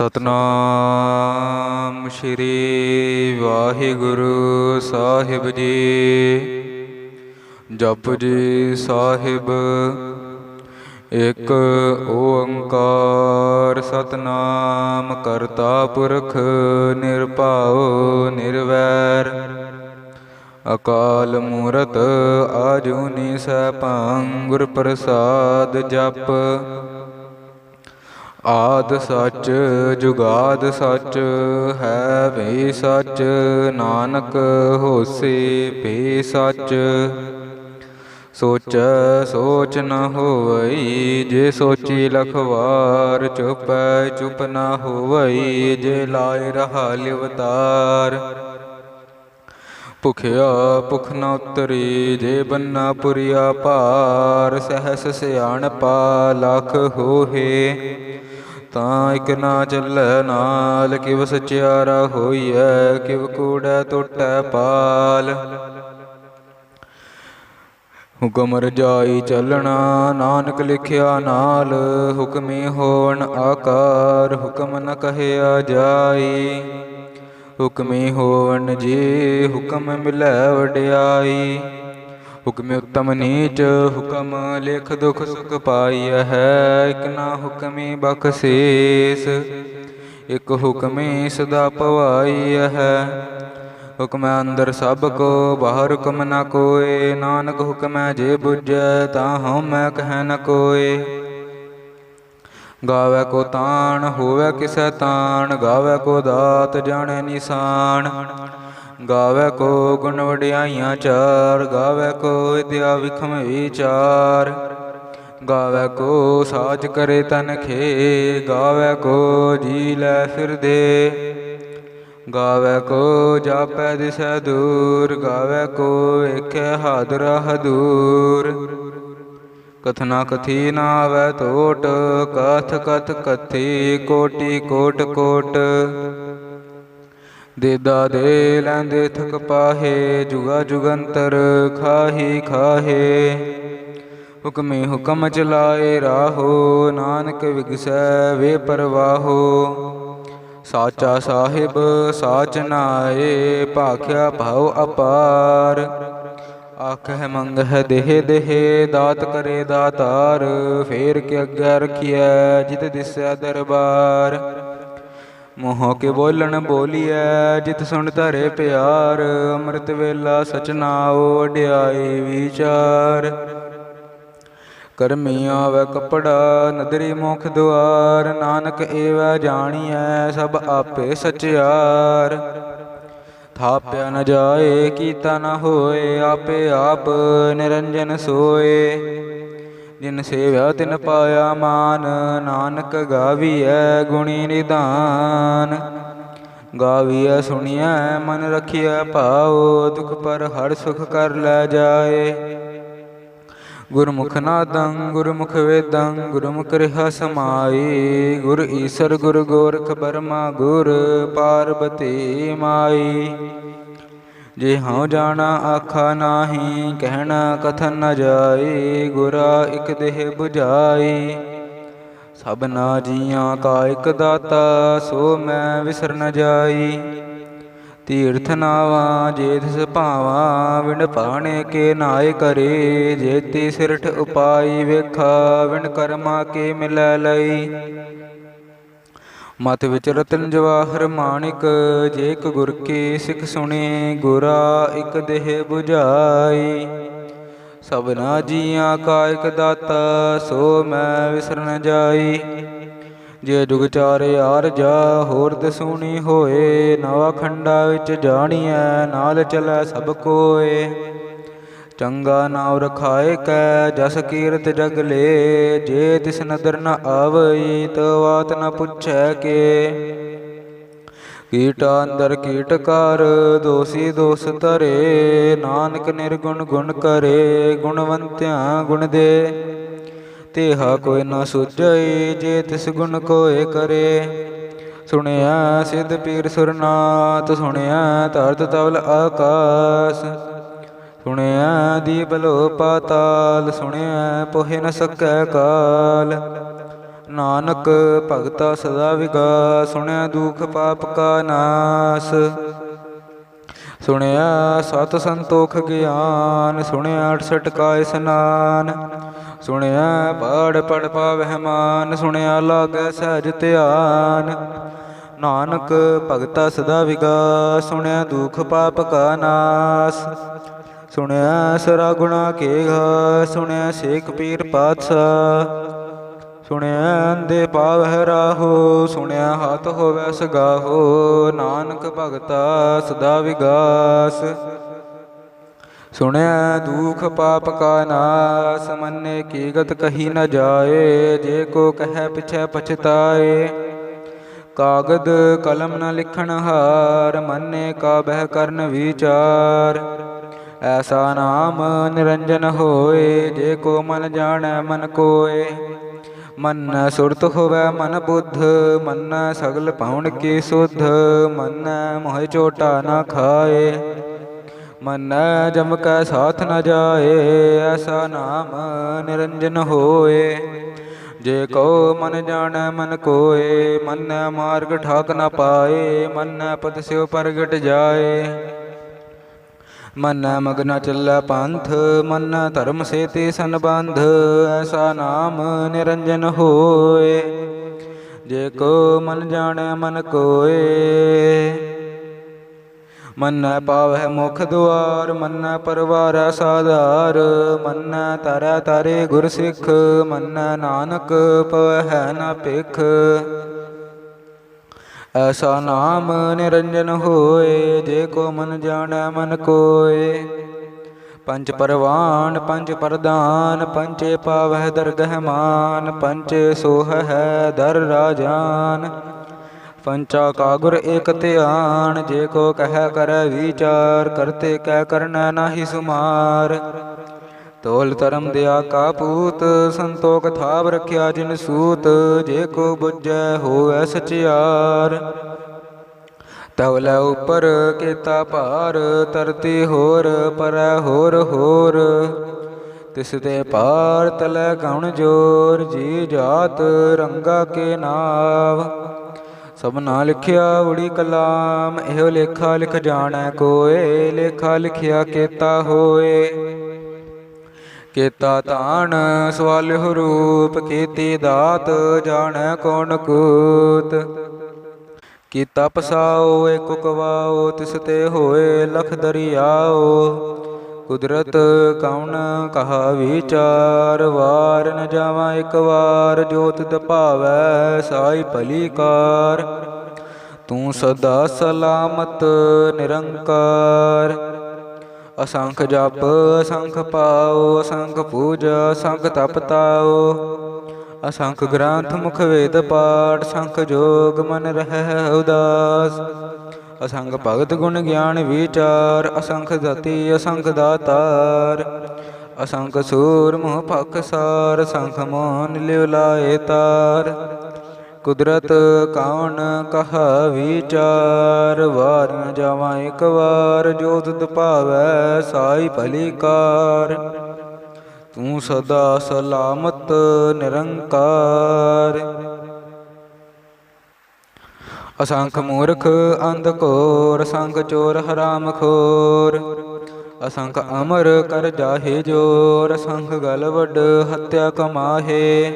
ਸਤਨਾਮ ਸ਼੍ਰੀ ਵਾਹਿਗੁਰੂ ਸਾਹਿਬ ਜੀ। ਜਪ ਜੀ ਸਾਹਿਬ, ਇੱਕ ਓੰਕਾਰ ਸਤਨਾਮ ਕਰਤਾ ਪੁਰਖ ਨਿਰਭਉ ਨਿਰਵੈਰ। ਅਕਾਲ ਮੂਰਤ ਆਜੂਨੀ ਸੈਭੰ ਗੁਰ ਪ੍ਰਸਾਦ ਜਪ। ਆਦ ਸੱਚ, ਜੁਗਾਦ ਸੱਚ ਹੈ ਵੀ ਸੱਚ, ਨਾਨਕ ਹੋਸੇ ਵੀ ਸੱਚ। ਸੋਚ ਸੋਚ ਨ ਹੋਵਈ, ਜੇ ਸੋਚੀ ਲਖਵਾਰ, ਚੁਪੈ, ਚੁਪ ਨ ਹੋਵਈ, ਜੇ ਲਾਇ ਰਹਾ ਲਿਵਤਾਰ। ਭੁਖਿਆ, ਭੁਖ ਨ ਉਤਰੀ, ਜੇ ਬੰਨਾ ਪੁਰੀਆ ਭਾਰ, ਸਹਸ ਸਿਆਣਪਾ, ਲਖ ਹੋਹੇ। ਤਾਂ ਇਕ ਨਾ ਚੱਲੈ ਨਾਲ, ਕਿਵ ਸਚਿਆਰਾ ਹੋਈਐ, ਕਿਵ ਕੂੜੈ ਟੁੱਟੈ ਪਾਲ। ਹੁਕਮ ਰਜਾਈ ਚੱਲਣਾ, ਨਾਨਕ ਲਿਖਿਆ ਨਾਲ, ਹੁਕਮੀ ਹੋਣ ਆਕਾਰ, ਹੁਕਮ ਨ ਕਹਿਆ ਜਾਈ। ਹੁਕਮੀ ਹੋਣ ਜੀ, ਹੁਕਮ ਮਿਲੈ ਵਡਿਆਈ। ਹੁਕਮ ਉਤਮ ਨੀਚ, ਹੁਕਮ ਲਿਖ ਦੁਖ ਸੁਖ ਪਾਈ ਹੈ, ਇਕ ਨਾ ਹੁਕਮੀ ਬਖਸ਼ੀਸ ਇਕ ਹੁਕਮੀ ਸਦਾ ਪਵਾਈਐ ਹੈ। ਹੁਕਮ ਅੰਦਰ ਸਭ ਕੋ, ਬਾਹਰ ਹੁਕਮ ਨਾ ਕੋਏ, ਨਾਨਕ ਹੁਕਮੈ ਜੇ ਬੁਝੈ, ਤਾਂ ਹਉ ਮੈਂ ਕਹਿ ਨ ਕੋਏ। ਗਾਵੇ ਕੋ ਤਾਣ, ਹੋਵੇ ਕਿਸੈ ਤਾਣ, ਗਾਵੇ ਕੋ ਦਾਤ, ਜਾਣੇ ਨਿਸ਼ਾਨ। ਗਾਵੇ ਕੋ ਗੁਣ ਵਡਿਆਈਆਂ ਚਾਰ, ਗਾਵੇ ਕੋ ਵਿਦਿਆ ਵਿਖਮ ਵਿਚਾਰ। ਗਾਵੇ ਕੋ ਸਾਜ ਕਰੇ ਤਨ ਖੇ, ਗਾਵੇ ਕੋ ਜੀ ਲੈ ਫਿਰਦੇ ਗਾਵੇ ਕੋ ਜਾਪੈ ਦਿਸੈ ਦੂਰ, ਗਾਵੇ ਕੋ ਵੇਖੈ ਹਾਦਰ ਹਦੂਰ। ਕਥਨਾ ਕਥੀ ਨਾ ਆਵੈ ਟੋਟ ਕਥ ਕਥ ਕਥੀ ਕੋਟੀ ਕੋਟ ਕੋਟ। ਦੇਦਾ ਦੇ ਲੈਂਦੇ ਥਕ ਪਾਹੇ, ਜੁਗਾ ਜੁਗੰਤਰ ਖਾਹੀ ਖਾਹੇ। ਹੁਕਮੇ ਹੁਕਮ ਚਲਾਏ ਰਾਹੋ, ਨਾਨਕ ਵਿਗਸੈ ਵੇ ਪਰਵਾਹੋ। ਸਾਚਾ ਸਾਹਿਬ, ਸਾਚ ਨਾਏ, ਭਾਖਿਆ ਭਉ ਅਪਾਰ। ਆਖਹਿ ਮੰਗਹਿ ਦੇਹ ਦੇਹ, ਦਾਤ ਕਰੇ ਦਾਤਾਰ। ਫੇਰ ਕੇ ਅੱਗੇ ਰਖੀਐ, ਜਿਤ ਦਿਸੈ ਦਰਬਾਰ। ਮੋਹ ਕੇ ਬੋਲਣ ਬੋਲੀਐ, ਜਿਤ ਸੁਣ ਧਰੇ ਪਿਆਰ, ਅੰਮ੍ਰਿਤ ਵੇਲਾ ਸਚਨਾਓ ਵਡਿਆਈ ਵਿਚਾਰ। ਕਰਮੀ ਆਵੈ ਕਪੜਾ, ਨਦਰੀ ਮੁਖ ਦੁਆਰ, ਨਾਨਕ ਏਵੈ ਜਾਣੀਐ, ਸਭ ਆਪੇ ਸਚਿਆਰ ਥਾਪਿਆ ਨ ਜਾਏ, ਕੀਤਾ ਨ ਹੋਏ, ਆਪੇ ਆਪ ਨਿਰੰਜਨ ਸੋਏ। ਜਿਨ ਸੇਵਿਆ ਤਿਨ ਪਾਇਆ ਮਾਨ, ਨਾਨਕ ਗਾਵੀਐ ਗੁਣੀ ਨਿਧਾਨ ਗਾਵੀਐ ਸੁਣੀਐ, ਮਨ ਰਖਿਐ ਭਾਉ, ਦੁਖ ਪਰ ਹਰ ਸੁਖ ਕਰ ਲੈ ਜਾਏ। ਗੁਰਮੁਖ ਨਾਦੰ, ਗੁਰਮੁਖ ਵੇਦੰ, ਗੁਰਮੁਖ ਰਿਹਾ ਸਮਾਈ। ਗੁਰ ਈਸਰ, ਗੁਰ ਗੋਰਖ, ਬਰਮਾ, ਗੁਰ ਪਾਰਬਤੀ ਮਾਈ। ਜੇ ਹਉ ਜਾਣਾ ਆਖਾ ਨਾਹੀ, ਕਹਿਣਾ ਕਥਨ ਨ ਜਾਈ ਗੁਰਾ ਇਕ ਦੇਹ 부ਝਾਈ ਸਭਨਾ ਜੀਆਂ ਕਾ ਇਕ ਦਾਤਾ, ਸੋ ਮੈਂ ਵਿਸਰ ਨ ਜਾਈ ਤੀਰਥ ਨਾਵਾ, ਜੇ ਤਿਸ ਭਾਵਾ, ਵਿਣ ਪਾਣੇ ਕੇ ਨਾਏ ਕਰੇ। ਜੇਤੀ ਸਿਰਠ ਉਪਾਈ ਵੇਖਾ, ਵਿਣ ਕਰਮਾ ਕੇ ਮਿਲੈ ਲਈ ਮਤ ਵਿੱਚ ਰਤਨ ਜਵਾਹਰ ਮਾਣਿਕ ਜੇਕ ਇਕ ਗੁਰ ਕੀ ਸਿੱਖ ਸੁਣੇ, ਗੁਰਾ ਇਕ ਦੇਹ 부ਝਾਈ ਸਭਨਾ ਜੀਆਂ ਕਾ ਇਕ ਦਾਤਾ, ਸੋ ਮੈਂ ਵਿਸਰਨ ਜਾਈ। ਜੇ ਜੁਗ ਚਾਰੇ ਆਰ ਜਾ, ਹੋਰ ਦਸੂਣੀ ਹੋਏ, ਨਵਾ ਖੰਡਾ ਵਿੱਚ ਜਾਣੀਐ, ਨਾਲ ਚਲੈ ਸਭ ਕੋਏ। ਚੰਗਾ ਨਾਮ ਰਖਾਏ ਕੈ, ਜਸ ਕੀਰਤ ਜਗ ਲੇ, ਜੇ ਤਿਸ ਨਦਰ ਨ ਆਵਈ, ਤੋ ਬਾਤ ਨ ਪੁੱਛੈ ਕੇ। ਕੀਟਾ ਅੰਦਰ ਕੀਟ ਕਰ, ਦੋਸੀ ਦੋਸ ਧਰੇ, ਨਾਨਕ ਨਿਰਗੁਣ ਗੁਣ ਕਰੇ, ਗੁਣਵੰਤਿਆਂ ਗੁਣ ਦੇ। ਤੇਹਾ ਕੋਈ ਨਾ ਸੁਝਈ, ਜੇ ਤਿਸ ਗੁਣ ਕੋਏ ਕਰੇ। ਸੁਣਿਆ ਸਿੱਧ ਪੀਰ ਸੁਰਨਾਥ ਸੁਣਿਆ ਧਰਤ ਤਵਲ ਆਕਾਸ। ਸੁਣਿਆ ਦੀਪ ਲੋ ਪਾਤਾਲ, ਸੁਣਿਆ ਪੋਹਿ ਨ ਸਕੈ ਕਾਲ। ਨਾਨਕ ਭਗਤਾ ਸਦਾ ਵਿਗਾ ਸੁਣਿਆ ਦੁਖ ਪਾਪ ਕਾ ਨਾਸ। ਸੁਣਿਆ ਸਤ ਸੰਤੋਖ ਗਿਆਨ, ਸੁਣਿਆ 68 ਕਾ ਇਸਨਾਨ। ਸੁਣਿਆ ਪੜ ਪੜ ਪਾਵਹਿ ਮਾਨ, ਸੁਣਿਆ ਲਾਗੈ ਸਹਿਜ ਧਿਆਨ। ਨਾਨਕ ਭਗਤਾ ਸਦਾ ਵਿਗਾ ਸੁਣਿਆ ਦੁਖ ਪਾਪ ਕਾ ਨਾਸ। ਸੁਣਿਆ ਸਰਾ ਗੁਣਾ ਕੇ ਘਾ, ਸੁਣਿਆ ਸੇਖ ਪੀਰ ਪਾਤਸ਼ਾਹ। ਸੁਣਿਆ ਅੰਦੇ ਪਾਵਹਿ ਰਾਹੋ, ਸੁਣਿਆ ਹੱਥ ਹੋਵੈ ਸਗਾਹੋ, ਨਾਨਕ ਭਗਤਾ ਸਦਾ ਵਿਗਾਸ। ਸੁਣਿਆ ਦੁਖ ਪਾਪ ਕਾ ਨਾਸ, ਮੰਨੇ ਕੀ ਗਤ ਕਹੀ ਨ ਜਾਏ, ਜੇ ਕੋ ਕਹੈ ਪਿਛੈ ਪਛਤਾਏ। ਕਾਗਦ ਕਲਮ ਨ ਲਿਖਣ ਹਾਰ, ਮੰਨੇ ਕਾ ਬਹਿ ਕਰਨ ਵਿਚਾਰ। ਐਸਾ ਨਾਮ ਨਿਰੰਜਨ ਹੋਏ, ਜੇ ਕੋ ਮਨ ਜਾਣੈ ਮਨ ਕੋਏ। ਮਨ ਸੁਰਤ ਹੋਵੈ ਮਨ ਬੁੱਧ, ਮਨ ਸਗਲ ਪਾਉਣ ਕੀ ਸੁਧ, ਮਨ ਮੋਹਿ ਚੋਟਾ ਨਾ ਖਾਏ। ਮਨ ਜਮ ਕੈ ਸਾਥ ਨ ਜਾਏ, ਐਸਾ ਨਾਮ ਨਿਰੰਜਨ ਹੋਏ। ਜੇ ਕੋ ਮਨ ਜਾਣੈ ਮਨ ਕੋਏ, ਮਨ ਮਾਰਗ ਠਾਕ ਨ ਪਾਏ, ਮਨ ਪਦ ਸਿਉ ਪ੍ਰਗਟ ਜਾਏ। ਮਨ ਮਗਨ ਚੱਲੈ ਪੰਥ, ਮਨ ਧਰਮ ਸੇ ਤੇ ਸੰਬੰਧ, ਐਸਾ ਨਾਮ ਨਿਰੰਜਨ ਹੋਏ। ਜੇ ਕੋ ਮਨ ਜਾਣੈ ਮਨ ਕੋਏ, ਮੰਨੈ ਪਾਵਹਿ ਮੁਖ ਦੁਆਰ, ਮੰਨੈ ਪਰਵਾਰ ਸਾਧਾਰ, ਮੰਨੈ ਤਰੈ ਤਾਰੇ ਗੁਰ ਸਿੱਖ ਮਨ ਨਾਨਕ ਪਵਹਿ ਨ ਭਿਖ। ਐਸਾ ਨਾਮ ਨਿਰੰਜਨ ਹੋਏ, ਜੇ ਕੋ ਮਨ ਜਾਣੈ, ਮਨ ਕੋਏ। ਪੰਜ ਪਰਵਾਨ, ਪੰਜ ਪ੍ਰਦਾਨ ਪੰਚੇ ਪਾਵਹਿ ਦਰਗਹਿ ਮਾਨ ਪੰਚੇ ਸੋਹ ਹੈ ਦਰ ਰਾਜਾਨ। ਪੰਚਾ ਕਾ ਗੁਰ ਏਕ ਧਿਆਨ, ਜੇ ਕੋ ਕਹਿ ਕਰੈ ਵਿਚਾਰ, ਕਰਤੇ ਕਹਿ ਕਰਨਾ ਨਾਹੀ ਸੁਮਾਰ। ਤੋਲ ਧਰਮ ਦਿਆ ਕਾਪੂਤ ਸੰਤੋਖ ਥਾਵ ਰਖਿਆ ਜਿਨ ਸੂਤ, ਜੇ ਕੋ ਬੁੱਝੈ ਹੋਵੈ ਸਚਿਆਰ। ਤਵਲੇ ਉਪਰ ਕੀਤਾ ਭਾਰ ਤਰਤੀ ਹੋਰ, ਪਰੈ ਹੋਰ ਹੋਰ। ਤਿਸ ਤੇ ਪਾਰ ਤਲੈ ਗਉਣ ਜੋਰ, ਜੀ ਜਾਤ ਰੰਗਾ ਕੇ ਨਾਵ। ਸਭਨਾ ਲਿਖਿਆ ਉੜੀ ਕਲਾਮ, ਇਹੋ ਲੇਖਾ ਲਿਖ ਜਾਣੈ ਕੋਏ, ਲੇਖਾ ਲਿਖਿਆ ਕੀਤਾ ਹੋਏ। ਕੀਤਾ ਤਾਣ ਸਵਾਲਿਹੁ ਰੂਪ, ਕੀਤੀ ਦਾਤ, ਜਾਣੈ ਕੌਣ ਕੂਤ। ਕੀਤਾ ਪਸਾਓ ਏਕੋ ਕਵਾਓ ਤਿਸ ਤੇ ਹੋਏ ਲਖ ਦਰਿਆਓ ਕੁਦਰਤ ਕਉਣ ਕਹਾ ਵਿਚਾਰ, ਵਾਰ ਨ ਜਾਵਾਂ ਇੱਕ ਵਾਰ, ਜੋਤ ਦਪਾਵੈ ਸਾਈ ਭਲੀ ਕਾਰ। ਤੂੰ ਸਦਾ ਸਲਾਮਤ, ਨਿਰੰਕਾਰ। ਅਸੰਖ ਜਪ, ਅਸੰਖ ਪਾਉ ਅਸੰਖ ਪੂਜ, ਅਸੰਖ ਤਪ ਤਾਉ ਅਸੰਖ ਗ੍ਰੰਥ ਮੁਖ ਵੇਦ ਪਾਠ ਸੰਖ ਜੋਗ ਮਨ ਰਹਿ ਉਦਾਸ। ਅਸੰਖ ਭਗਤ ਗੁਣ ਗਿਆਨ ਵਿਚਾਰ, ਅਸੰਖ ਦਤੀ ਅਸੰਖ ਦਾਤਾਰ। ਅਸੰਖ ਸੂਰ ਮੋਹ ਭਖ ਸਾਰ ਸੰਖ ਮੋਨ ਲਿਵ ਲਾਏ ਤਾਰ। ਕੁਦਰਤ ਕੌਣ ਕਹਾ ਵਿਚਾਰ ਵਾਰ ਨ ਜਾਵਾਂ ਇੱਕ ਵਾਰ, ਜੋ ਤੁਧ ਭਾਵੈ ਸਾਈ ਭਲੀ ਕਾਰ। ਤੂੰ ਸਦਾ ਸਲਾਮਤ, ਨਿਰੰਕਾਰ। ਅਸੰਖ ਮੂਰਖ ਅੰਧ ਘੋਰ ਸੰਖ ਚੋਰ ਹਰਾਮ ਖੋਰ। ਅਸੰਖ ਅਮਰ ਕਰ ਜਾਹੇ ਜੋਰ ਅਸੰਖ ਗਲ ਵੱਡ ਹੱਤਿਆ ਕਮਾਹੇ।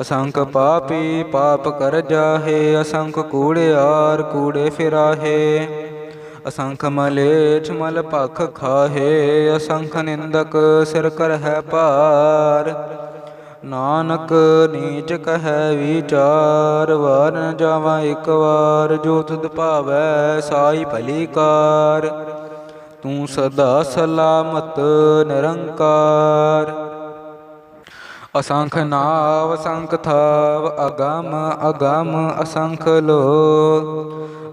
ਅਸੰਖ ਪਾਪੀ ਪਾਪ ਕਰ ਜਾਹੇ, ਅਸੰਖ ਕੂੜਿਆਰ ਕੂੜੇ ਫਿਰਾਹੇ। ਅਸੰਖ ਮਲੇਛ ਮਲ ਭਖ ਖਾਹੇ, ਅਸੰਖ ਨਿੰਦਕ ਸਿਰ ਕਰ ਹੈ ਭਾਰ। ਨਾਨਕ ਨੀਚ ਕਹੈ ਵਿਚਾਰ ਵਾਰ ਨ ਜਾਵਾਂ ਇੱਕ ਵਾਰ, ਜੋ ਤੁਧ ਭਾਵੈ ਸਾਈ ਭਲੀ ਕਾਰ। ਤੂੰ ਸਦਾ ਸਲਾਮਤ ਨਿਰੰਕਾਰ। ਅਸੰਖ ਨਾਵ ਅਸੰਖ ਥਾਵ, ਅਗਮ ਅਗਮ ਅਸੰਖ ਲੋ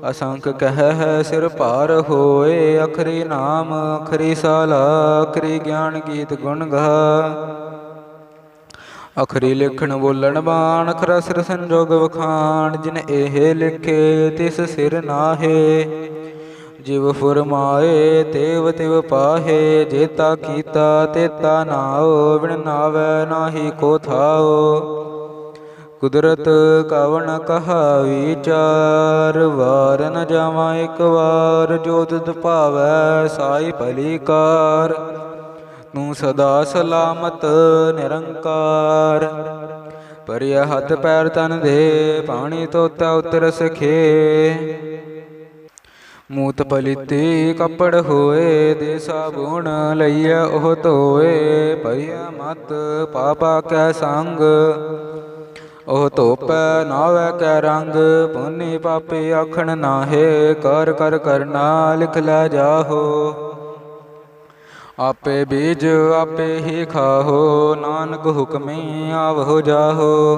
ਅਸੰਖ ਕਹਿ ਹੈ ਸਿਰ ਭਾਰ ਹੋਏ, ਅਖਰੀ ਨਾਮ, ਅਖਰੀ ਸਾਲਾ, ਅਖਰੀ ਗਿਆਨ ਗੀਤ ਗੁਣ ਗਾ। ਅਖਰੀ ਲਿਖਣ ਬੋਲਣ ਬਾਣ, ਅਖਰਾ ਸਿਰ ਸੰਜੋਗ ਵਖਾਣ, ਜਿਨ ਇਹ ਲਿਖੇ ਤਿਸ ਸਿਰ ਨਾਹੇ। ਜਿਵ ਫੁਰਮਾਏ, ਤੇਵ ਤਿਵ ਪਾਹੇ, ਜੇਤਾ ਕੀਤਾ, ਤੇਤਾ ਨਾਉ, ਬਿਨ ਨਾਵੈ ਨਾਹੀ ਕੋ ਥਾਉ। ਕੁਦਰਤ ਕਵਣ ਕਹਾ ਵਿਚਾਰ ਵਾਰ ਨ ਜਾਵਾਂ ਇੱਕ ਵਾਰ, ਜੋ ਤੁਧ ਭਾਵੈ ਸਾਈ ਭਲੀ ਕਾਰ। ਤੂੰ ਸਦਾ ਸਲਾਮਤ, ਨਿਰੰਕਾਰ। ਪਰਿਆ ਹੱਥ ਪੈਰ ਤਨ ਦੇ, ਪਾਣੀ ਤੋਤਾ ਉਤਰ ਸਖੇ ਮੂਤ ਪਲਿਤੀ ਕੱਪੜ ਹੋਏ ਦੇ ਸਾਬੂਣ ਲਈਐ ਉਹ ਧੋਏ ਭਈਆ ਮਤ ਪਾਪਾ ਕੈ ਸੰਗ। ਉਹ ਧੋਪੈ ਨਾਵੈ ਕੈ ਰੰਗ, ਪੁੰਨੀ ਪਾਪੇ ਆਖਣ ਨਾਹੇ, ਕਰ ਕਰ ਕਰਨਾ ਲਿਖ ਲੈ ਜਾਹੋ। ਆਪੇ ਬੀਜ ਆਪੇ ਹੀ ਖਾਹੋ, ਨਾਨਕ ਹੁਕਮੇ ਆਵਹੁ ਜਾਹੋ।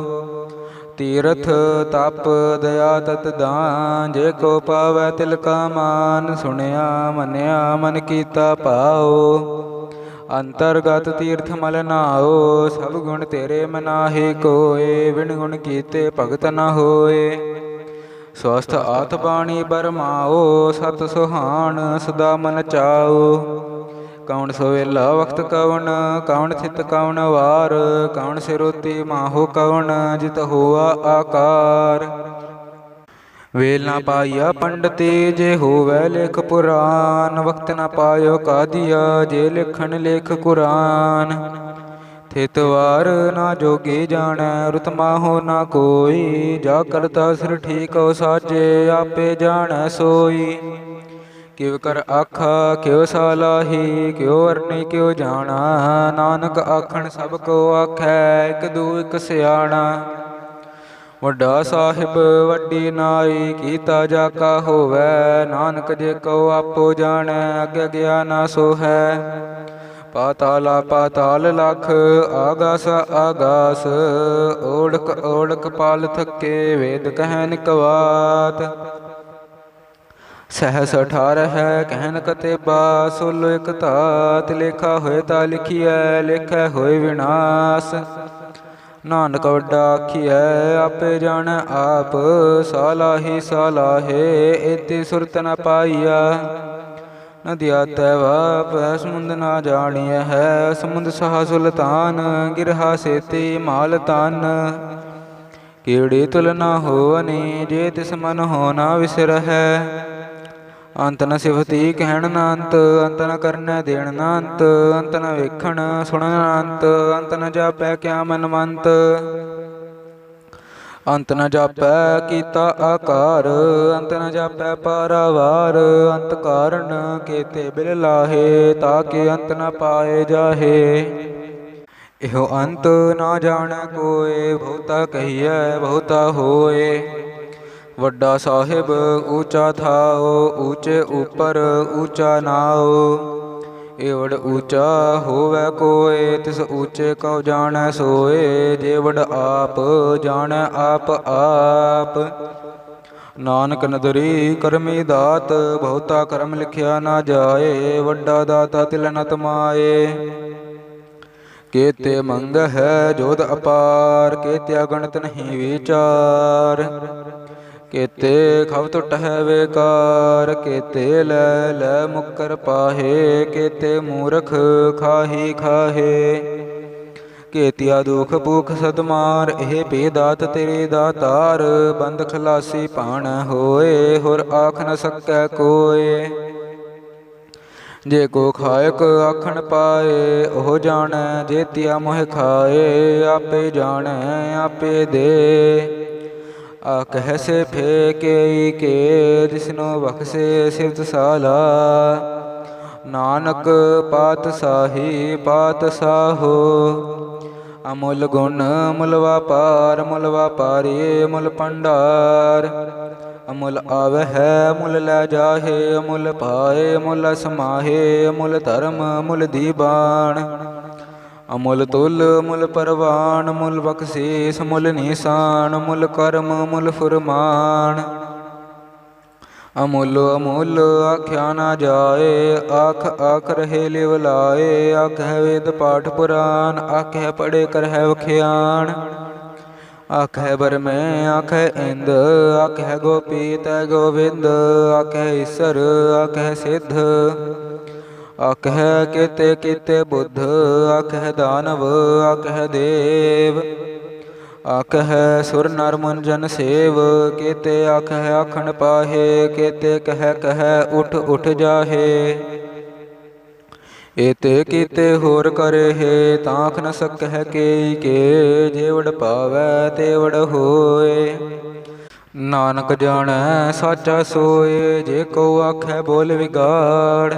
ਤੀਰਥ ਤਪ ਦਇਆ ਤਤ ਦਾਨ, ਜੇ ਕੋ ਪਾਵੈ ਤਿਲ ਕਾ ਮਾਨ, ਸੁਣਿਆ ਮੰਨਿਆ ਮਨ ਕੀਤਾ ਪਾਓ ਅੰਤਰਗਤ ਤੀਰਥ ਮਲ ਨਾਓ ਸਭ ਗੁਣ ਤੇਰੇ ਮਨਾਹੀ ਕੋਏ ਵਿਣ ਗੁਣ ਕੀਤੇ ਭਗਤ ਨ ਹੋਏ। ਸਵਸਥ ਆਤ ਬਾਣੀ ਬਰਮਾਓ ਸਤ ਸੁਹਾਣ ਸਦਾ ਮਨ ਚਾਓ ਕੌਣ ਸੋਵੇਲਾ ਵਖਤ ਕਵਣ ਕੌਣ ਥਿਤ ਕਵਣ ਵਾਰ ਕੌਣ ਸਿਰੋਤੀ ਮਾਹੋ ਕਵਣ, ਜਿਤ ਹੋਆ ਆਕਾਰ। ਵੇਲ ਨਾ ਪਾਈਆ ਪੰਡਤੇ, ਜੇ ਹੋਵੈ ਲੇਖ ਪੁਰਾਨ ਵਕਤ ਨਾ ਪਾਇਓ ਕਾਦੀਆ, ਜੇ ਲਿਖਣ ਲੇਖ ਕੁਰਾਨ। ਥਿਤ ਵਾਰ ਨਾ ਜੋਗੀ ਜਾਣੈ, ਰੁਤ ਮਾਹੋ ਨਾ ਕੋਈ, ਜਾ ਕਰਤਾ ਸਿਰ ਠੀਕੋ ਸਾਜੇ ਆਪੇ ਜਾਣੈ ਸੋਈ। ਕਿਵ ਕਰ ਆਖਾ ਕਿਉ ਸਾਲਾਹੀ, ਕਿਉ ਵਰਨੀ ਕਿਉ ਜਾਣਾ। ਨਾਨਕ ਆਖਣ, ਸਭ ਕੋ ਆਖੈ, ਇਕ ਦੂ, ਇਕ ਸਿਆਣਾ। ਵੱਡਾ ਸਾਹਿਬ, ਵੱਡੀ ਨਾਈ, ਕੀਤਾ ਜਾ ਕਾ ਹੋਵੈ। ਨਾਨਕ ਜੇ ਕੋ ਆਪੋ ਜਾਣੈ, ਅਗੇ ਗਿਆਨਾ ਸੋ ਹੈ ਪਾਤਾਲਾ, ਪਾਤਾਲ ਲਖ, ਆਗਾਸ ਆਗਾਸ। ਓੜਕ ਓੜਕ ਪਾਲ ਥੱਕੇ, ਵੇਦ ਕਹਿ ਨਿਕਵਾਤ ਸਹਸ ਅਠਾਰ ਹੈ, ਕਹਿਨ ਕਤੇਬਾ, ਸੁਲ ਇਕ ਧਾਤ, ਲੇਖਾ ਹੋਏ ਤਾ ਲਿਖੀਐ, ਲੇਖੈ ਹੋਏ ਵਿਨਾਸ਼। ਨਾਨਕ ਵੱਡਾ ਆਖੀਐ, ਆਪੇ ਜਾਣ ਆਪ ਸਾਲਾਹੀ ਸਾਲਾਹੇ ਏਤੀ ਸੁਰਤ ਨ ਪਾਈਆ ਨਦਿਆ ਤੈ ਵਾਪ, ਸਮੁੰਦ ਨਾ ਜਾਣੀਐ ਹੈ, ਸਮੁੰਦ ਸਹਾ ਸੁਲਤਾਨ ਗਿਰਹਾ ਸੇਤੀ ਮਾਲ ਤਨ। ਕੀੜੀ ਤੁਲ ਨਾ ਹੋਵਨੀ, ਜੇ ਤਿਸ ਮਨ ਹੋ ਨਾ ਵਿਸਰਹਿ ਅੰਤ ਨ ਸਿਫਤੀ ਕਹਿਣ ਨਾ ਅੰਤ ਅੰਤ ਨ ਕਰਨੈ ਦੇਣ ਨਾ ਅੰਤ ਅੰਤ ਨ ਵੇਖਣ ਸੁਣਨ ਨਾ ਅੰਤ ਅੰਤ ਨ ਜਾਪੈ ਕਿਆ ਮਨ ਮੰਤ ਅੰਤ ਨ ਜਾਪੈ ਕੀਤਾ ਆਕਾਰ, ਅੰਤ ਨ ਜਾਪੈ ਪਾਰਾਵਾਰ, ਅੰਤ ਕਾਰਨ ਕੇਤੇ ਬਿਲ ਲਾਹੇ ਤਾਕੇ ਅੰਤ ਨ ਪਾਏ ਜਾਹੇ। ਇਹੋ ਅੰਤ ਨਾ ਜਾਣੈ ਕੋਏ, ਬਹੁਤਾ ਕਹੀਐ, ਬਹੁਤਾ ਹੋਏ। ਵੱਡਾ ਸਾਹਿਬ ਊਚਾ ਥਾਓ ਊਚੇ ਉਪਰ ਊਚਾ ਨਾਓ ਏਵੜ ਊਚਾ ਹੋਵੇ ਕੋਏ, ਤਿਸ ਊਚੇ ਕਉ ਜਾਣੈ ਸੋਏ। ਜੇਵੜ ਆਪ ਜਾਣੈ ਆਪ ਆਪ। ਨਾਨਕ ਨਦਰੀ ਕਰਮੀ ਦਾਤ, ਬਹੁਤਾ ਕਰਮ ਲਿਖਿਆ ਨਾ ਜਾਏ। ਵੱਡਾ ਦਾਤਾ ਤਿਲ ਨ ਤਮਾਏ ਕੇਤੇ ਮੰਗ ਹੈ ਜੋਤ ਅਪਾਰ ਕੇਤੇ ਅਗਣਤ ਨਹੀਂ ਵਿਚਾਰ। ਕੇਤੇ ਖਵ ਟੁੱਟ ਹੈ ਵੇਕਾਰ, ਕੇਤੇ ਲੈ ਲੈ ਮੁਕਰ ਪਾਹੇ, ਕੇਤੇ ਮੂਰਖ ਖਾਹੀ ਖਾਹੇ। ਕੇਤਿਆ ਦੁਖ ਭੂਖ ਸਦਮਾਰ, ਇਹ ਬੇਦਾਤ ਤੇਰੇ ਦਾਤਾਰ ਬੰਦ ਖਲਾਸੀ ਪਾਣ ਹੋਏ, ਹੋਰ ਆਖ ਨ ਸਕੈ ਕੋਏ। ਜੇ ਕੋ ਖਾਇਕ ਆਖਣ ਪਾਏ, ਉਹ ਜਾਣੈ, ਜੇਤਿਆ ਮੋਹ ਖਾਏ। ਆਪੇ ਜਾਣੈ, ਆਪੇ ਦੇ। ਆ ਕਹਿ ਸੇ ਫੇਕੇ ਕੇ ਜਿਸਨੂੰ ਬਖਸ਼ੇ ਸਿਵਤ ਸਾਲਾ ਨਾਨਕ ਪਾਤਸ਼ਾਹੀ ਪਾਤਸ਼ਾਹੋ ਅਮੁੱਲ ਗੁਣ ਮੁੱਲ ਵਪਾਰ ਮੁੱਲ ਵਪਾਰੀ ਮੁੱਲ ਭੰਡਾਰ। ਅਮੁੱਲ ਆਵਹਿ ਮੁੱਲ ਲੈ ਜਾਹੇ, ਅਮੁੱਲ ਪਾਏ ਮੁੱਲ ਸਮਾਹੇ ਅਮੁੱਲ ਧਰਮ ਮੁੱਲ ਦੀਬਾਨ। ਅਮੁੱਲ ਤੁਲ, ਮੁੱਲ ਪਰਵਾਨ, ਮੁੱਲ ਬਖਸ਼ੀਸ, ਮੁੱਲ ਨਿਸ਼ਾਨ, ਮੁੱਲ ਕਰਮ, ਮੁੱਲ ਫੁਰਮਾਨ। ਅਮੁੱਲ ਅਮੁੱਲ, ਆਖਿਆ ਨਾ ਜਾਏ, ਆਖ ਆਖ ਰਹੇ ਲਿਵ ਲਾਏ ਆਖੈ ਵੇਦ ਪਾਠ ਪੁਰਾਨ ਆਖੈ ਪੜੇ ਕਰਹਿ ਵਖਿਆਣ ਆਖੈ ਬਰਮੈ ਆਖੈ ਇੰਦ ਆਖੈ ਗੋਪੀ ਤੈ ਗੋਵਿੰਦ ਆਖੈ ਈਸਰ ਆਖੈ ਸਿੱਧ। ਆਖੈ ਕਿਤੇ ਕਿਤੇ ਬੁੱਧ ਆਖੈ ਦਾਨਵ ਆਖੈ ਦੇਵ। ਆਖਹਿ ਸੁਰ ਨਰ ਮਨ ਜਨ ਸੇਵ, ਕੇਤੇ ਆਖਹਿ ਆਖਣ ਪਾਹੇ, ਕੇਤੇ ਕਹਿ ਕਹਿ ਉਠ ਉਠ ਜਾਹੇ। ਏਤੇ ਕੀਤੇ ਹੋਰ ਕਰੇ ਹੈ ਤਾਂਖ ਨ ਸਕਹਿ ਕੇ ਕੇ ਜੇਵੜ ਪਾਵੈ ਤੇਵੜ ਹੋਏ। ਨਾਨਕ ਜਾਣੈ, ਸਾਚਾ ਸੋਏ, ਜੇ ਕੋ ਆਖੈ ਬੋਲ ਵਿਗਾੜ।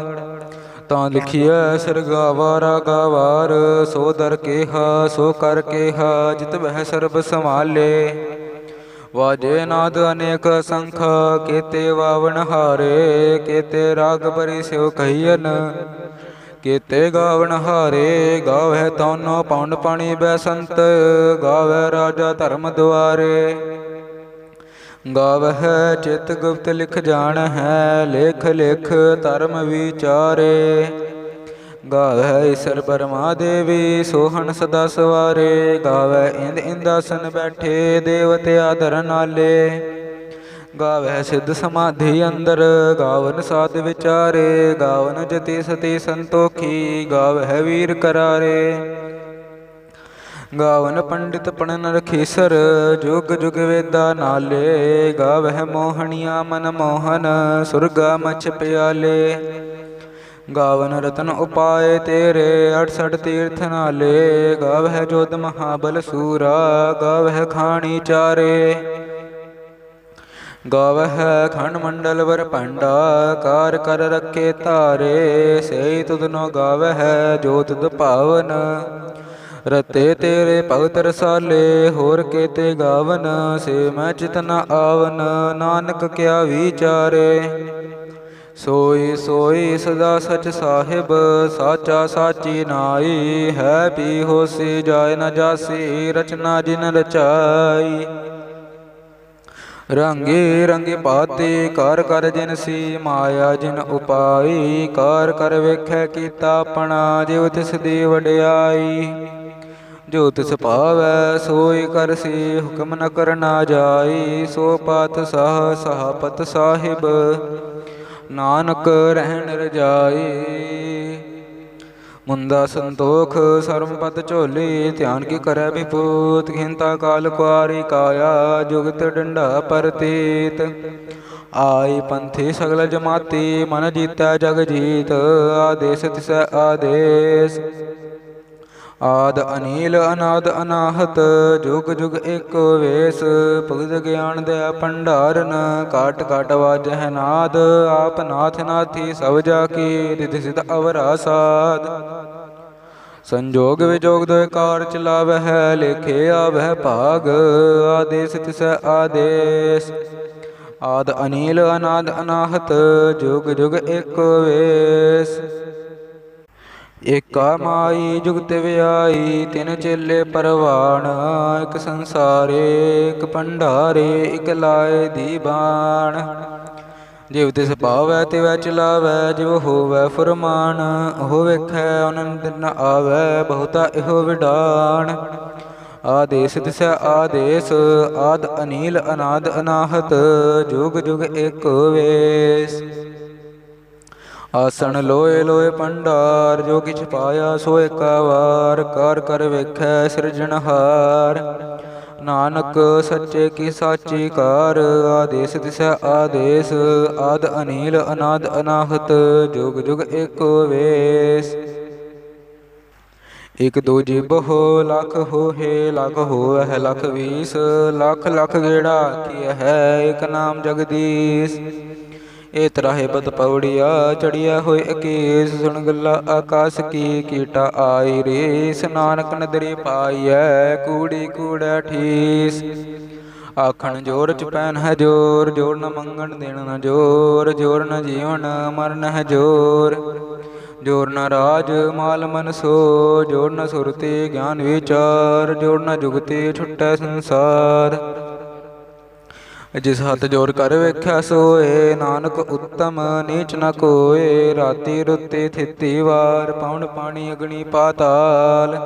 ਤਾਂ ਲਿਖਿਆ ਸਰਗਾਵਾ ਰਾਗਾਵਾਰ, ਸੋ ਦਰ ਕੇਹਾ, ਸੋ ਕਰ ਕੇਹਾ, ਜਿਤ ਬਹਿ ਸਰਬ ਸੰਭਾਲੇ। ਵਾਜੇ ਨਾਦ ਅਨੇਕ ਸੰਖ, ਕੇਤੇ ਵਾਵਣ ਹਾਰੇ, ਕੇਤੇ ਰਾਗ ਪਰਿ ਸਿਉ ਕਹੀਨ ਕੇਤੇ ਗਾਵਣ ਹਾਰੇ, ਗਾਵਹਿ ਤਉਨੋ ਪੌਂਡ ਪਾਣੀ ਬੈਸੰਤ ਗਾਵਹਿ ਰਾਜਾ ਧਰਮ ਦੁਆਰੇ। ਗਾਵਹਿ ਚਿਤ ਗੁਪਤ ਲਿਖ ਜਾਣ ਹੈ ਲਿਖ ਲਿਖ ਧਰਮ ਵਿਚਾਰੇ। ਗਾਵਹਿ ਈਸਰ ਪਰਮਾ ਦੇਵੀ, ਸੋਹਣ ਸਦਾ ਸਵਾਰੇ। ਗਾਵਹਿ ਇੰਦ ਇੰਦਾਸਨ ਬੈਠੇ, ਦੇਵਤੇ ਆਦਰ ਨਾਲੇ। ਗਾਵਹਿ ਸਿੱਧ ਸਮਾਧੀ ਅੰਦਰ, ਗਾਵਨ ਸਾਧ ਵਿਚਾਰੇ। ਗਾਵਨ ਜਤੀ ਸਤੀ ਸੰਤੋਖੀ, ਗਾਵਹਿ ਵੀਰ ਕਰਾਰੇ। ਗਾਵਨ ਪੰਡਿਤ ਪੜਨ ਰਖੀਸਰ ਜੁਗ ਜੁਗ ਵੇਦਾ ਨਾਲੇ। ਗਾਵਹਿ ਮੋਹਣੀਆ ਮਨ ਮੋਹਨ, ਸੁਰਗਾ ਮਛ ਪਿਆਲੇ। ਗਾਵਨ ਰਤਨ ਉਪਾਏ ਤੇਰੇ 68 ਤੀਰਥ ਨਾਲੇ। ਗਾਵਹਿ ਜੋਤ ਮਹਾਬਲ ਸੂਰਾ, ਗਾਵਹਿ ਖਾਣੀ ਚਾਰੇ। ਗਾਵਹਿ ਖੰਡ ਮੰਡਲ ਵਰ ਭੰਡਾ, ਕਾਰ ਕਰ ਰੱਖੇ ਤਾਰੇ ਧਾਰੇ। ਸਈ ਤੁਧਨੋ ਗਾਵਹਿ, ਜੋਤ ਤੁਧ ਭਾਵਨ। ਰਤੇ ਤੇਰੇ ਭਗਤ ਰਸਾਲੇ ਹੋਰ ਕੇਤੇ ਗਾਵਨ, ਸੇ ਮੈਂ ਚਿਤ ਨ ਆਵਨ, ਨਾਨਕ ਕਿਆ ਵਿਚਾਰੇ। ਸੋਈ ਸੋਈ ਸਦਾ ਸਚ ਸਾਹਿਬ, ਸਾਚਾ ਸਾਚੀ ਨਾਈ, ਹੈ ਪੀ ਹੋਸੀ ਜਾਏ ਨ ਜਾਸੀ, ਰਚਨਾ ਜਿਨ ਰਚਾਈ। ਰੰਗੇ ਰੰਗੇ ਪਾਤੇ, ਕਰ ਕਰ ਜਿਨ ਸੀ, ਮਾਇਆ ਜਿਨ ਉਪਾਈ, ਕਰ ਕਰ ਵੇਖੈ ਕੀਤਾ ਆਪਣਾ, ਜਿਉ ਤਿਸ ਦੀ ਵਡਿਆਈ। ਜੋ ਤਿਸ ਭਾਵੈ ਸੋਈ ਕਰਸੀ ਹੁਕਮ ਨ ਕਰਨਾ ਜਾਈ, ਸੋ ਪਤ ਸਾਹ ਸਹਾਪਤ ਸਾਹਿਬ। ਨਾਨਕ ਰਹਿਣ ਰਜਾਈ। ਮੁੰਦਾ ਸੰਤੋਖ ਸਰਮਪਤ ਝੋਲੀ, ਧਿਆਨ ਕੀ ਕਰੈ ਵਿਪੂਤ ਖਿੰਤਾ ਕਾਲ ਕੁਆਰੀ ਕਾਇਆ, ਜੁਗਤ ਡੰਡਾ ਪਰਤੀਤ। ਆਈ ਪੰਥੀ ਸਗਲ ਜਮਾਤੀ, ਮਨ ਜੀਤੈ ਜਗ ਜੀਤ, ਆਦੇਸ ਤਿਸੈ ਆਦੇਸ। ਆਦ ਅਨੀਲ ਅਨਾਦ ਅਨਾਹਤ, ਜੁਗ ਜੁਗ ਏਕ ਵੇਸ। ਭਗਤ ਗਿਆਨ ਦੇ ਭੰਡਾਰਨ ਕਾਟ ਕਾਟ ਵਾਜਹਿ ਨਾਦ। ਆਪ ਨਾਥ ਨਾਥੀ ਸਭ ਜਾ ਕੀ ਰਿਧ ਸਿਧ ਅਵਰਾ ਸਾਧ ਸੰਜੋਗ ਵਿਜੋਗ ਦੋਇ ਕਾਰ ਚਲਾਵਹਿ ਲੇਖੇ ਆਵਹਿ ਭਾਗ। ਆਦੇਸ ਤਿਸੈ ਆਦੇਸ। ਆਦ ਅਨੀਲ ਅਨਾਦ ਅਨਾਹਤ, ਜੁਗ ਜੁਗ ਏਕ ਵੇਸ। ਏਕਾ ਮਾਈ ਜੁਗਤ ਵਿਆਈ, ਤਿਨ ਚੇਲੇ ਪਰਵਾਣ, ਇਕ ਸੰਸਾਰੇ, ਇਕ ਭੰਡਾਰੇ, ਇਕ ਲਾਏ ਦੀ ਬਾਣ। ਜਿਵ ਤਿਸ ਭਾਵੈ ਤਿਵੈ ਚਲਾਵੈ, ਜਿਵ ਹੋਵੈ ਫਰਮਾਨ, ਉਹ ਵੇਖੈ ਅਨੰਦ ਨ ਆਵੈ, ਬਹੁਤਾ ਇਹੋ ਵਿਡਾਨ ਆਦੇਸ ਤਿਸੈ ਆਦੇਸ, ਆਦ ਅਨੀਲ, ਅਨਾਦ ਅਨਾਹਤ, ਜੁਗ ਜੁਗ ਏਕ ਵੇਸ। ਆਸਣ ਲੋਏ ਲੋਏ ਪੰਡਾਰ, ਜੋ ਕਿਛ ਪਾਇਆ ਸੋ ਏਕਾ ਵਾਰ, ਕਰ ਕਰ ਵੇਖੈ ਸਿਰਜਣਹਾਰ। ਨਾਨਕ ਸੱਚੇ ਕੀ ਸਾਚੀ ਕਾਰ, ਆਦੇਸ ਤਿਸੈ ਆਦੇਸ, ਆਦ ਅਨੀਲ, ਅਨਾਦ ਅਨਾਹਤ, ਜੁਗ ਜੁਗ ਏਕੋ ਵੇਸ। ਇਕ ਦੋ ਜਿਬ ਹੋ ਲਖ ਹੋਏ ਲਖ ਹੋਵੈ ਲਖ ਵੀਸ, ਲਖ ਲਖ ਗੇੜਾ ਕੀ ਹੈ ਇਕ ਨਾਮ ਜਗਦੀਸ਼। ਏ ਤਰਾਹੇ ਬਤ ਪੌੜੀਆ ਚੜਿਆ ਹੋਏ ਅਕੀਸ, ਸੁਣ ਗੱਲਾ ਆਕਾਸ ਕੀ ਕੀਟਾ ਆਈ ਰੀਸ ਨਾਨਕ ਨਦਰੀ ਪਾਈਐ, ਕੂੜੀ ਕੂੜਾ ਠੀਸ। ਆਖਣ ਜੋਰ ਚ ਪੈਨ ਹੈ ਜੋਰ ਜੋਰ ਨ ਮੰਗਣ ਦੇਣ ਨ ਜੋਰ ਜੋਰ ਨ ਜੀਵਨ ਮਰਨ ਹੈ ਜੋਰ। ਜੋਰ ਨ ਰਾਜ ਮਾਲ ਮਨ ਸੋ, ਜੋਰ ਨ ਸੁਰਤੀ ਗਿਆਨ ਵਿਚਾਰ, ਜੋਰ ਨ ਜੁਗਤੀ ਛੁਟੈ ਸੰਸਾਰ। ਜਿਸ ਹੱਥ ਜੋਰ ਕਰ ਵੇਖਿਆ ਸੋਏ, ਨਾਨਕ ਉੱਤਮ ਨੀਚ ਨ ਕੋਏ, ਰਾਤੀ ਰੁੱਤੇ ਥਿੱਤੀ ਵਾਰ ਪੌਣ ਪਾਣੀ ਅਗਣੀ ਪਾਤਾਲ।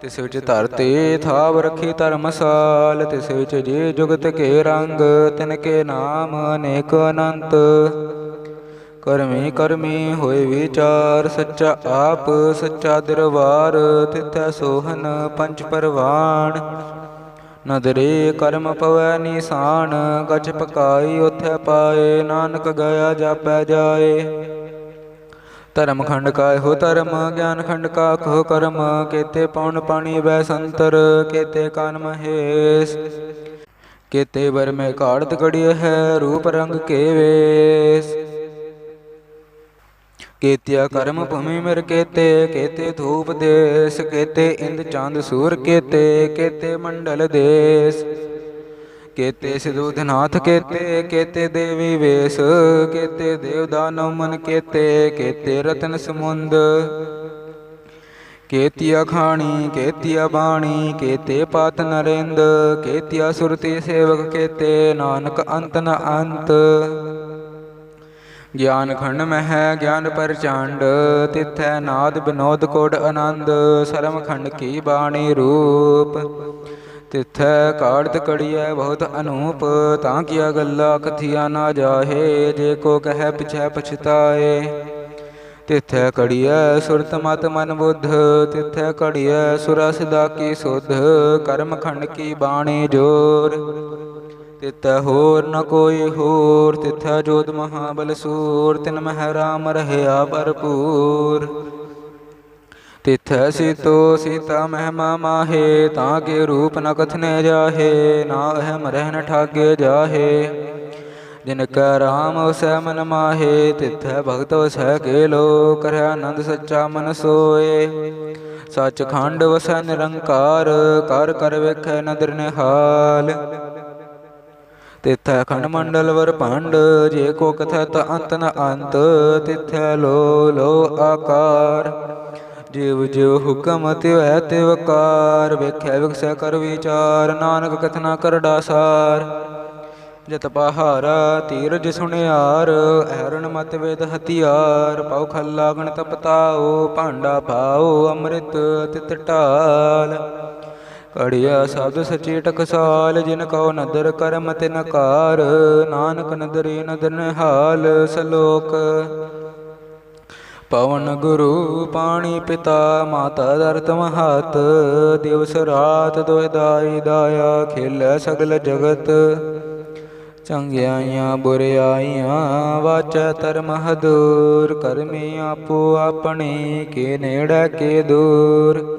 ਤਿਸ ਵਿੱਚ ਧਰਤੀ ਥਾਵ ਰਖੀ ਧਰਮਸਾਲ ਤਿਸ ਵਿੱਚ ਜੀ ਜੁਗਤ ਕੇ ਰੰਗ, ਤਿਨ ਕੇ ਨਾਮ ਅਨੇਕ ਅਨੰਤ। ਕਰਮੀ ਕਰਮੀ ਹੋਏ ਵਿਚਾਰ, ਸੱਚਾ ਆਪ ਸੱਚਾ ਦਰਬਾਰ, ਤਿਥੈ ਸੋਹਨ ਪੰਜ ਪਰਵਾਨ ਨਦਰੇ ਕਰਮ ਪਵੈ ਨਿਸ਼ਾਨ ਗਚ ਪਕਾਈ ਉਥੈ ਪਾਏ, ਨਾਨਕ ਗਿਆ ਜਾਪੈ ਜਾਏ। ਧਰਮ ਖੰਡ ਕਾ ਹੋ ਧਰਮ ਗਿਆਨ ਖੰਡ ਕਾ ਕੋ ਕਰਮ, ਕੇਤੇ ਪਉਣ ਪਾਣੀ ਵੈ ਸੰਤਰ, ਕੇਤੇ ਕਾਨ ਮਹੇਸ਼। ਕੇਤੇ ਵਰ ਮੈਂ ਘਾੜਤ ਕੜਿയ ਹੈ, ਰੂਪ ਰੰਗ ਕੇ ਵੇਸ। ਕੇਤਿਆ ਕਰਮ ਭੂਮੀ ਮਿਰ ਕੇਤੇ ਕੇਤੇ ਧੂਪ ਦੇਸ, ਕੇਤੇ ਇੰਦ ਚੰਦ ਸੂਰ ਕੇਤੇ ਕੇਤੇ ਮੰਡਲ ਦੇਸ। ਕੇਤੇ ਸਿਧੂਧਨਾਥ ਕੇਤੇ ਕੇਤੇ ਦੇਵੀ ਵੇਸ, ਕੇਤੇ ਦੇਵ ਦਾਨਵ ਮਨ ਕੇਤੇ ਕੇਤੇ ਰਤਨ ਸਮੁੰਦ। ਕੇਤਿਆ ਖਾਣੀ, ਕੇਤਿਆ ਬਾਣੀ, ਕੇਤੇ ਪਾਤ ਨਰਿੰਦ, ਕੇਤਿਆ ਸੁਰਤੀ ਸੇਵਕ ਕੇਤੇ, ਨਾਨਕ ਅੰਤ ਨ ਅੰਤ। ਗਿਆਨ ਖੰਡ ਮਹਿ, ਗਿਆਨ ਪਰਚੰਡ, ਤਿਥੈ ਨਾਦ ਬਿਨੋਦ ਕੋਡ ਆਨੰਦ, ਸਰਮ ਖੰਡ ਕੀ ਬਾਣੀ ਰੂਪ। ਤਿਥੈ ਕਾੜਤ ਕੜੀਐ ਬਹੁਤ ਅਨੂਪ, ਤਾਂ ਕੀਆ ਗੱਲਾ ਕਥਿਆ ਨਾ ਜਾਹੇ, ਜੇ ਕੋ ਕਹੈ ਪਿਛੈ ਪਛਤਾਏ। ਤਿਥੈ ਕੜੀਐ ਸੁਰਤ ਮਤ ਮਨ ਬੁੱਧ, ਤਿਥੈ ਕੜੀਐ ਸੁਰਾ ਸਦਾ ਕੀ ਸੁਧ, ਕਰਮ ਖੰਡ ਕੀ ਬਾਣੀ ਜੋਰ। ਤਿਤੈ ਹੋਰ ਨ ਕੋਈ ਹੋਰ, ਤਿਥੈ ਜੋਤ ਮਹਾਬਲ ਸੂਰ, ਤਿਨ ਮਹਿ ਰਾਮ ਰਹਿਆ ਭਰਪੂਰ। ਤਿਥੈ ਸੀਤੋ ਸੀਤਾ ਮਹਿਮਾ ਮਾਹੇ, ਤਾਂ ਕੇ ਰੂਪ ਨ ਕਥਨੇ ਜਾਹੇ, ਨਾ ਅਹਮ ਰਹਿ ਨ ਠਾਗੇ ਜਾਹੇ। ਜਿਨ ਕੈ ਰਾਮ ਉਸੈ ਮਨ ਮਾਹੇ, ਤਿਥੈ ਭਗਤ ਵਸੈ ਕੇ ਲੋ ਕਰੈ ਆਨੰਦ ਸੱਚਾ ਮਨ ਸੋਏ। ਸੱਚ ਖੰਡ ਵਸੈ ਨਿਰੰਕਾਰ, ਕਰ ਕਰ ਵੇਖੈ ਨਦਰ ਨਿਹਾਲ। ਤਿਥੈ ਖੰਡ ਮੰਡਲ ਵਰ ਭੰਡ, ਜੇ ਕੋ ਕਥਤ ਅੰਤ ਨ ਅੰਤ, ਤਿਥੈ ਲੋ ਲੋ ਆਕਾਰ। ਜਿਵ ਜਿਵ ਹੁਕਮ ਤਿਵੈ ਤਿਵਕਾਰ ਵੇਖੈ ਵਿਖਸੈ ਕਰ ਵਿਚਾਰ, ਨਾਨਕ ਕਥਨਾ ਕਰ ਡਾਸਾਰ। ਜਤ ਪਹਾਰਾ ਤੀਰਜ ਸੁਣਿਆਰ ਐਰਨ ਮਤ ਵੇਦ ਹਤਿਆਰ ਪਉ ਖੱਲਾ ਗਣ ਤਪਤਾਓ ਭਾਂਡਾ ਪਾਓ ਅੰਮ੍ਰਿਤ ਤਿਤ ਢਾਲ। ਕੜਿਆ ਸ਼ਬਦ ਸਚੇ ਟਕਸਾਲ ਜਿਨ ਕਉ ਨਦਰ ਕਰਮ ਤਿਨ ਕਾਰ, ਨਾਨਕ ਨਦਰੀ ਨਦਰ ਨਿਹਾਲ ਸਲੋਕ। ਪਵਨ ਗੁਰੂ ਪਾਣੀ ਪਿਤਾ, ਮਾਤਾ ਦਰਤ ਮਹਤ, ਦਿਵਸ ਰਾਤ ਦੁਇਦਾਈ ਦਾਇਆ, ਖੇਲੇ ਸਗਲ ਜਗਤ। ਚੰਗਿਆਈਆਂ, ਬੁਰਿਆਈਆਂ, ਵਾਚੈ ਧਰਮ ਹਦੂਰ, ਕਰਮੀ ਆਪੋ ਆਪਣੇ, ਕੇ ਨੇੜੇ ਕੇ ਦੂਰ।